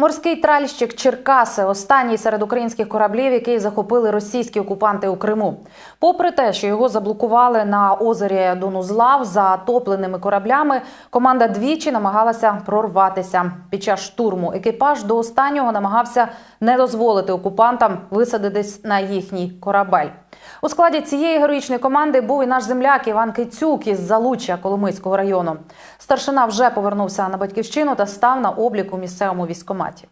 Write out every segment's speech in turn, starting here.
Морський тральщик Черкаси останній серед українських кораблів, який захопили російські окупанти у Криму. Попри те, що його заблокували на озері Донузлав затопленими кораблями, команда двічі намагалася прорватися. Під час штурму екіпаж до останнього намагався не дозволити окупантам висадитись на їхній корабель. У складі цієї героїчної команди був і наш земляк Іван Кицюк із Залуччя Коломийського району. Старшина вже повернувся на батьківщину та став на облік у місцевому військкоматі.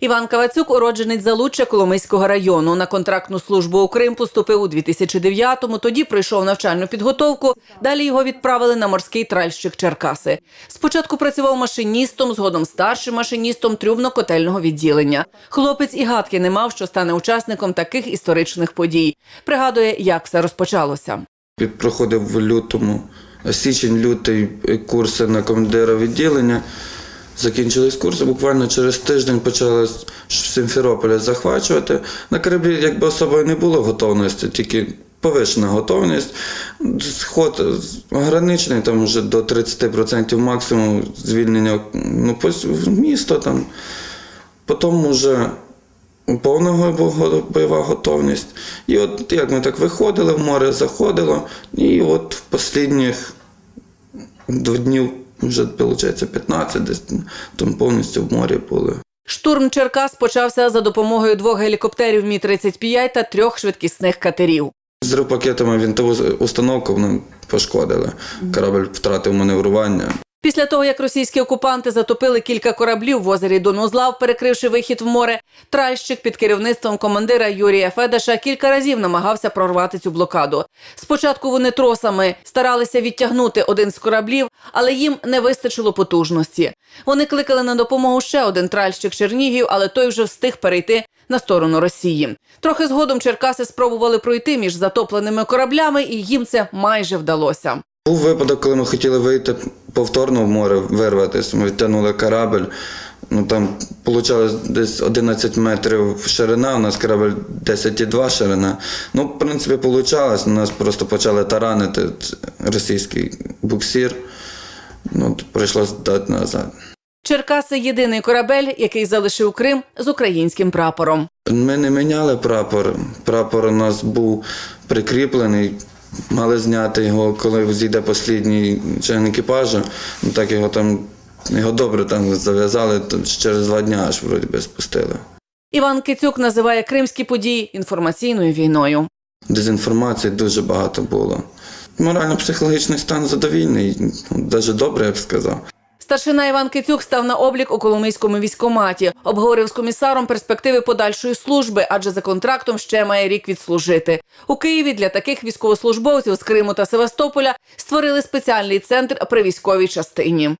Іван Кавацюк, уродженець Залуччя Коломийського району. На контрактну службу у Крим поступив у 2009-му, тоді пройшов навчальну підготовку. Далі його відправили на морський тральщик Черкаси. Спочатку працював машиністом, згодом старшим машиністом трюбно-котельного відділення. Хлопець і гадки не мав, що стане учасником таких історичних подій. Пригадує, як все розпочалося. Проходив в лютому, січень-лютий курси на командира відділення. Закінчились курси, буквально через тиждень почали з Симферополя захвачувати. На кораблі якби особою не було готовності, тільки повищена готовність. Сход ограничений, там вже до 30% максимум звільнення ну, місто там. Потім вже повного бойова готовність. І от як ми так виходили в море, заходило, і от в останніх до днів, вже виходить 15, десь там повністю в морі були. Штурм Черкас почався за допомогою двох гелікоптерів Мі-35 та трьох швидкісних катерів. З пакетами вінтову установку нам пошкодили. Корабль втратив маневрування. Після того, як російські окупанти затопили кілька кораблів в озері Донузлав, перекривши вихід в море, тральщик під керівництвом командира Юрія Федаша кілька разів намагався прорвати цю блокаду. Спочатку вони тросами старалися відтягнути один з кораблів, але їм не вистачило потужності. Вони кликали на допомогу ще один тральщик Чернігів, але той вже встиг перейти на сторону Росії. Трохи згодом Черкаси спробували пройти між затопленими кораблями, і їм це майже вдалося. Був випадок, коли ми хотіли вийти повторно в море, вирватися. Ми відтягнули корабль. Ну там вийшло десь 11 метрів ширина, у нас корабль 10,2 ширина. Ну, в принципі, вийшло. Нас просто почали таранити російський буксир. Ну, прийшлося дати назад. Черкаси єдиний корабель, який залишив Крим з українським прапором. Ми не міняли прапор. Прапор у нас був прикріплений. Мали зняти його, коли зійде останній член екіпажу. Ну так його там його добре там зав'язали, через два дні аж вроді би спустили. Іван Кицюк називає кримські події інформаційною війною. Дезінформації дуже багато було. Морально-психологічний стан задовільний, навіть добре, я б сказав. Старшина Іван Кицюк став на облік у Коломийському військоматі. Обговорив з комісаром перспективи подальшої служби, адже за контрактом ще має рік відслужити. У Києві для таких військовослужбовців з Криму та Севастополя створили спеціальний центр при військовій частині.